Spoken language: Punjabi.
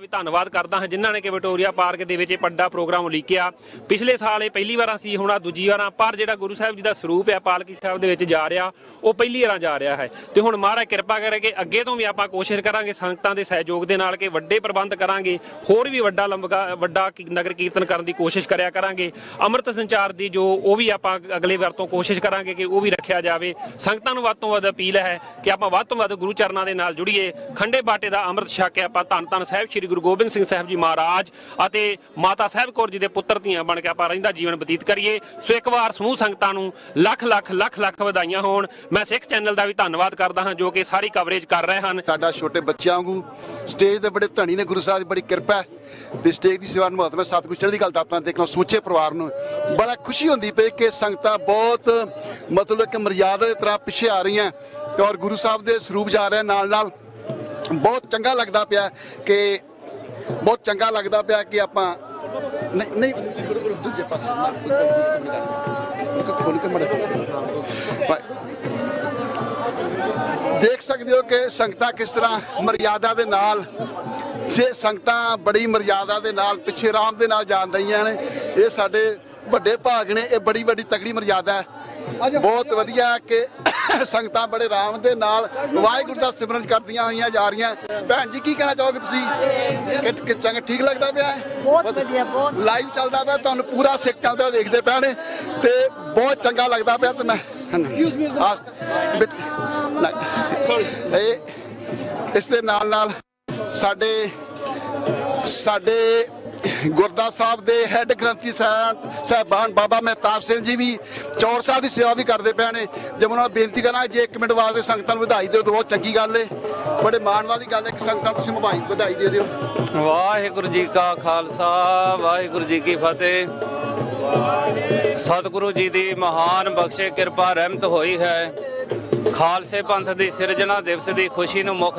ਵੀ ਧੰਨਵਾਦ ਕਰਦਾ ਹਾਂ ਜਿਨ੍ਹਾਂ ਨੇ ਕਿ ਵਿਟੋਰੀਆ ਪਾਰਕ ਦੇ ਵਿੱਚ ਇਹ ਵੱਡਾ ਪ੍ਰੋਗਰਾਮ ਉਲੀਕਿਆ। ਪਿਛਲੇ ਸਾਲ ਇਹ ਪਹਿਲੀ ਵਾਰਾਂ ਸੀ ਹੁਣ ਆ ਦੂਜੀ ਵਾਰਾਂ ਪਰ ਜਿਹੜਾ ਗੁਰੂ ਸਾਹਿਬ ਜੀ ਦਾ ਸਰੂਪ ਹੈ, ਪਾਲਕੀ ਸਾਹਿਬ ਦੇ ਵਿੱਚ ਜਾ ਰਿਹਾ, ਉਹ ਪਹਿਲੀ ਵਾਰਾਂ ਜਾ ਰਿਹਾ ਹੈ। ਤੇ ਹੁਣ ਮਹਾਰਾਜ ਕਿਰਪਾ ਕਰੇ ਅੱਗੇ ਤੋਂ ਵੀ ਆਪਾਂ ਕੋਸ਼ਿਸ਼ ਕਰਾਂਗੇ ਸੰਗਤਾਂ ਦੇ ਸਹਿਯੋਗ ਦੇ ਨਾਲ ਕਿ ਵੱਡੇ ਪ੍ਰਬੰਧ ਕਰਾਂਗੇ, ਹੋਰ ਵੀ ਵੱਡਾ ਲੰਬਾ ਵੱਡਾ ਨਗਰ ਕੀਰਤਨ ਕਰਨ ਦੀ ਕੋਸ਼ਿਸ਼ ਕਰਿਆ ਕਰਾਂਗੇ। ਅੰਮ੍ਰਿਤ ਸੰਚਾਰ ਦੀ ਜੋ ਉਹ ਵੀ ਆਪਾਂ ਅਗਲੇ ਵਾਰ ਤੋਂ ਕੋਸ਼ਿਸ਼ ਕਰਾਂਗੇ ਕਿ ਉਹ ਵੀ ਰੱਖਿਆ ਜਾਵੇ। ਸੰਗਤਾਂ ਨੂੰ ਵੱਧ ਤੋਂ ਵੱਧ ਅਪੀਲ ਹੈ ਕਿ ਆਪਾਂ ਵੱਧ ਤੋਂ ਵੱਧ ਗੁਰੂ ਚਰਨਾਂ ਦੇ ਨਾਲ ਜੁੜੀਏ। ਖੰਡੇ ਬਾਟੇ ਦਾ ਅੰਮ੍ਰਿਤ ਛਕ ਕੇ ਆਪਾਂ ਧੰਨ ਧੰਨ ਸਾਹਿਬ ਸ੍ਰੀ ਗੁਰੂ ਗੋਬਿੰਦ ਸਿੰਘ ਸਾਹਿਬ ਜੀ ਮਹਾਰਾਜ ਅਤੇ ਮਾਤਾ ਸਾਹਿਬ ਕੌਰ ਜੀ ਦੇ ਪੁੱਤਰ ਧੀਆਂ ਬਣ ਕੇ ਆਪਾਂ ਰਹਿੰਦਾ ਜੀਵਨ ਬਤੀਤ ਕਰੀਏ। ਸੋ ਇੱਕ ਵਾਰ ਸਮੂਹ ਸੰਗਤਾਂ ਨੂੰ ਲੱਖ ਲੱਖ ਲੱਖ ਲੱਖ ਵਧਾਈਆਂ ਹੋਣ। ਮੈਂ ਸਿੱਖ ਚੈਨਲ ਦਾ ਵੀ ਧੰਨਵਾਦ ਕਰਦਾ ਹਾਂ ਜੋ ਕਿ ਸਾਰੀ ਕਵਰੇਜ ਕਰ ਰਹੇ ਹਨ। ਸਾਡਾ ਛੋਟੇ ਬੱਚਿਆਂ ਵਾਂਗੂ ਸਟੇਜ ਦੇ ਬੜੇ ਧਣੀ ਨੇ ਗੁਰੂ ਸਾਹਿਬ ਦੀ ਬੜੀ ਕਿਰਪਾ ਹੈ। ਤੇ ਸਟੇਜ ਦੀ ਸੇਵਾ ਨੂੰ ਮਹੱਤਵ ਹੈ ਸਤਿਗੁਰੂ ਚੜ੍ਹਦੀ ਕਲਾ ਦਾਤਾਂ ਦੇਖਣਾ ਸਮੁੱਚੇ ਪਰਿਵਾਰ ਨੂੰ ਬੜਾ ਖੁਸ਼ੀ ਹੁੰਦੀ ਪਈ ਕਿ ਸੰਗਤਾਂ ਬਹੁਤ ਮਤਲਬ ਕਿ ਮਰਿਆਦਾ ਦੀ ਤਰ੍ਹਾਂ ਪਿੱਛੇ ਆ ਰਹੀਆਂ ਤੇ ਔਰ ਗੁਰੂ ਸਾਹਿਬ ਦੇ ਸਰੂਪ ਜਾ ਰਹੇ ਨਾਲ ਨਾਲ ਬਹੁਤ ਚੰਗਾ ਲੱਗਦਾ ਪਿਆ ਕਿ ਬਹੁਤ ਚੰਗਾ ਲੱਗਦਾ ਪਿਆ ਕਿ ਆਪਾਂ ਨਹੀਂ ਨਹੀਂ ਦੂਜੇ ਪਾਸੇ ਕੋਲ ਕੇ ਮੜਾ ਦੇਖ ਸਕਦੇ ਹੋ ਕਿ ਸੰਗਤਾਂ ਕਿਸ ਤਰ੍ਹਾਂ ਮਰਿਆਦਾ ਦੇ ਨਾਲ ਜੇ ਸੰਗਤਾਂ ਬੜੀ ਮਰਿਆਦਾ ਦੇ ਨਾਲ ਪਿੱਛੇ ਆਰਾਮ ਦੇ ਨਾਲ ਜਾਣ ਰਹੀਆਂ ਨੇ ਇਹ ਸਾਡੇ ਵੱਡੇ ਭਾਗ ਨੇ ਇਹ ਬੜੀ ਵੱਡੀ ਤਗੜੀ ਮਰਿਆਦਾ ਹੈ। ਬਹੁਤ ਵਧੀਆ ਕਿ ਸੰਗਤਾਂ ਬੜੇ ਆਰਾਮ ਦੇ ਨਾਲ ਵਾਹਿਗੁਰੂ ਦਾ ਸਿਮਰਨ ਕਰਦੀਆਂ ਹੋਈਆਂ ਜਾ ਰਹੀਆਂ। ਭੈਣ ਜੀ ਕੀ ਕਹਿਣਾ ਚਾਹੋਗੇ ਤੁਸੀਂ? ਕਿ- ਚੰਗਾ ਠੀਕ ਲੱਗਦਾ ਪਿਆ? ਬਹੁਤ ਵਧੀਆ ਬਹੁਤ। ਲਾਈਵ ਚੱਲਦਾ ਪਿਆ ਤੁਹਾਨੂੰ ਪੂਰਾ ਸਿੱਖ ਚੱਲਦਾ ਵੇਖਦੇ ਪਏ ਨੇ। ਤੇ ਬਹੁਤ ਚੰਗਾ ਲੱਗਦਾ ਪਿਆ ਤੇ ਮੈਂ ਇਸ ਦੇ ਨਾਲ ਨਾਲ ਸਾਡੇ ਸਾਡੇ ਗੁਰਦਾ ਸਾਹਿਬ ਦੇ ਹੈੱਡ ਗ੍ਰੰਥੀ ਸਾਹਿਬ ਸਾਹਿਬਾਨ ਬਾਬਾ ਮਹਿਤਾਬ ਸਿੰਘ ਜੀ ਵੀ ਚੌਰ ਸਾਹਿਬ ਦੀ ਸੇਵਾ ਵੀ ਕਰਦੇ ਪਏ ਨੇ। ਜੇ ਉਹਨਾਂ ਨੂੰ ਬੇਨਤੀ ਕਰਾਂ, ਜੇ ਇੱਕ ਮਿੰਟ ਵਾਸਤੇ ਸੰਗਤਾਂ ਨੂੰ ਵਧਾਈ ਦਿਓ, ਤਾਂ ਬਹੁਤ ਚੰਗੀ ਗੱਲ ਏ। ਬੜੇ ਮਾਣ ਵਾਲੀ ਗੱਲ ਹੈ ਕਿ ਸੰਗਤਾਂ ਤੁਸੀਂ ਵਧਾਈ ਵਧਾਈ ਦੇ ਦਿਓ। ਵਾਹਿਗੁਰੂ ਜੀ ਕਾ ਖਾਲਸਾ, ਵਾਹਿਗੁਰੂ ਜੀ ਕੀ ਫਤਿਹ। ਸਤਿਗੁਰੂ ਜੀ ਦੀ ਮਹਾਨ ਬਖਸ਼ੇ ਕਿਰਪਾ ਰਹਿਮਤ ਹੋਈ ਹੈ। ਖਾਲਸੇ ਪੰਥ ਦੀ ਸਿਰਜਣਾ ਦਿਵਸ ਦੀ ਖੁਸ਼ੀ ਨੂੰ ਮੁੱਖ